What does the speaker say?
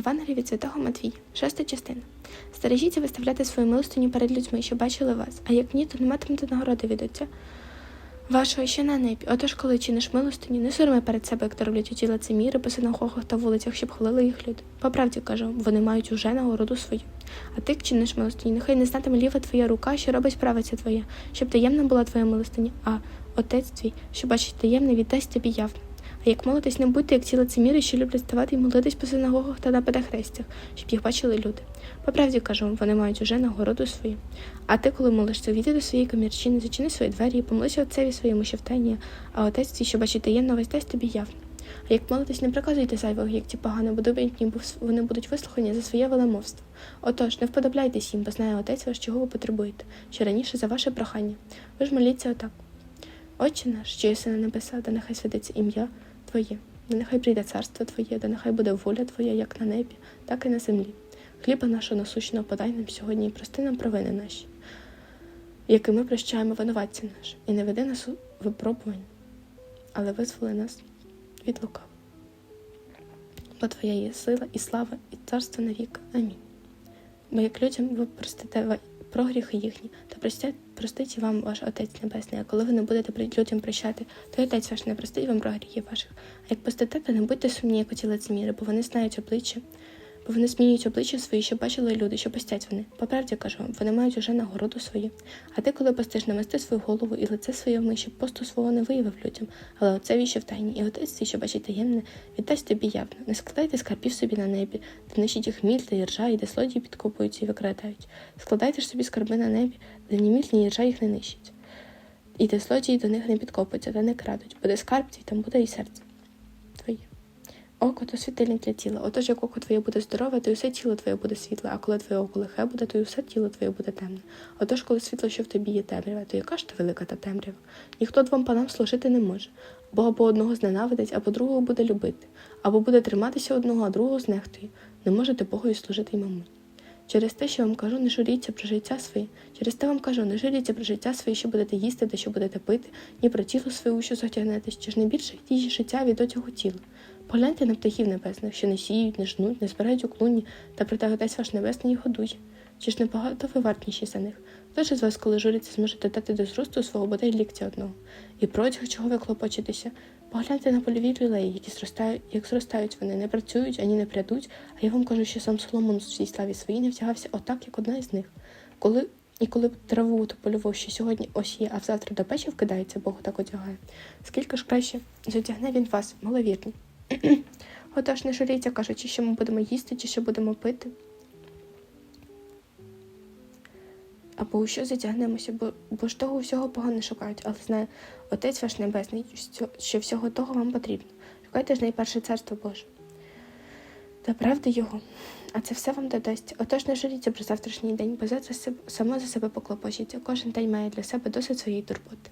Євангелія від святого Матвія, шоста частина. Стережіться виставляти свою милостиню перед людьми, що бачили вас, а як ні, то не матимете нагороди від Отця вашого ще на небі. Отож, коли чиниш милостиню, не сорми перед себе, як то роблять у ті лицеміри по синагогах та вулицях, щоб хвалили їх люди. По правді кажу, вони мають уже нагороду свою. А ти чиниш милостиню, нехай не знатиме ліва твоя рука, що робить правиця твоя, щоб таємна була твоя милостиня, а отець твій, що бачить таємне, віддасть тобі явно. А як молитись, не будьте, як ці лицеміри, що люблять ставати і молитись по синагогах та на перехрестях, щоб їх бачили люди. По правді кажу, вони мають уже нагороду свою. А ти, коли молишся, увійди до своєї комірчини, зачини свої двері і помолися отцеві своєму, що в тайні, а отець твій, що бачить таємно, весь дасть тобі явно. А як молитись, не приказуйте зайвого, як ті погано, бо добрі, бо вони будуть вислухані за своє велемовство. Отож, не вподобляйтесь їм, бо знає отець ваш, чого ви потребуєте, що раніше за ваше прохання. Ви ж моліться отак. Отче наш, що єси на небесах, да нехай святиться ім'я Твоє, нехай прийде царство Твоє, да нехай буде воля Твоя, як на небі, так і на землі. Хліба нашого насущного подай нам сьогодні і прости нам провини наші, які ми прощаємо винуватцям нашим, і не веди нас у випробування, але визволи нас від лукав. Бо Твоя є сила і слава, і царство навіки. Амінь. Бо як людям ви простите прогріхи їхні, та простять, простить вам ваш Отець Небесний, а коли ви не будете людям прощати, то Отець ваш не простить вам прогріхів ваших. А як постите, то не будьте сумні, як оті лицеміри, бо вони знають обличчя, вони змінюють обличчя свої, що бачили люди, що постять вони. По правді кажу вони мають уже нагороду свою. А ти, коли постиш, намасти свою голову і лице своє вмий, щоб посту свого не виявив людям, але отцеві ще в тайні, і отець твій, що бачить таємне, віддасть тобі явно. Не складайте скарбів собі на небі, де нищить їх міль та іржа, і де злодії підкопуються і викрадають. Складайте ж собі скарби на небі, де ні міль, ні іржа їх не нищить. І де злодії до них не підкопуються та не крадуть, бо де скарб твій, там буде і серце твоє. Око то світильник для тіла. Отож, як око твоє буде здорове, то й усе тіло твоє буде світле, а коли твоє око лихе буде, то й усе тіло твоє буде темне. Отож, коли світло, що в тобі є темрява, то яка ж то велика та темрява? Ніхто двом панам служити не може, бо або одного зненавидить, або другого буде любити, або буде триматися одного, а другого знехтує. Не можете Богові служити й маму. Через те, що вам кажу, не журіться про життя своє. Через те вам кажу, не журіться про життя своє, що будете їсти та що будете пити, ні про тіло своє, що затягнетесь, чи ж не більше їжі життя від отього тіла. Погляньте на птахів небесних, що не сіють, не жнуть, не збирають у клуні, та проте ваш небесний їх годує. Чи ж не багато ви вартніші за них? Хто ж із вас, коли журиться, зможете дати до зросту свого бодай ліктя одного? І протяг, чого ви клопочетеся? Погляньте на польові лілеї, які зростають, як зростають вони, не працюють ані не прядуть, а я вам кажу, що сам Соломон у всій славі своїй не втягався отак, як одна із них. Коли і коли б траву ту польову, що сьогодні ось є, а завтра до печі вкидається, Бог так одягає. Скільки ж краще зодягне він вас, маловірні? Отож, не журіться, кажучи, що ми будемо їсти чи що будемо пити. Або у що затягнемося, бо, бо ж того всього Бога не шукають, але знає Отець ваш Небесний, що, всього того вам потрібно. Шукайте ж найперше царство Боже та правди Його, а це все вам додасть. Отож не жаліться про завтрашній день, бо завтра само за себе поклопочеться. Кожен день має для себе досить своєї турботи.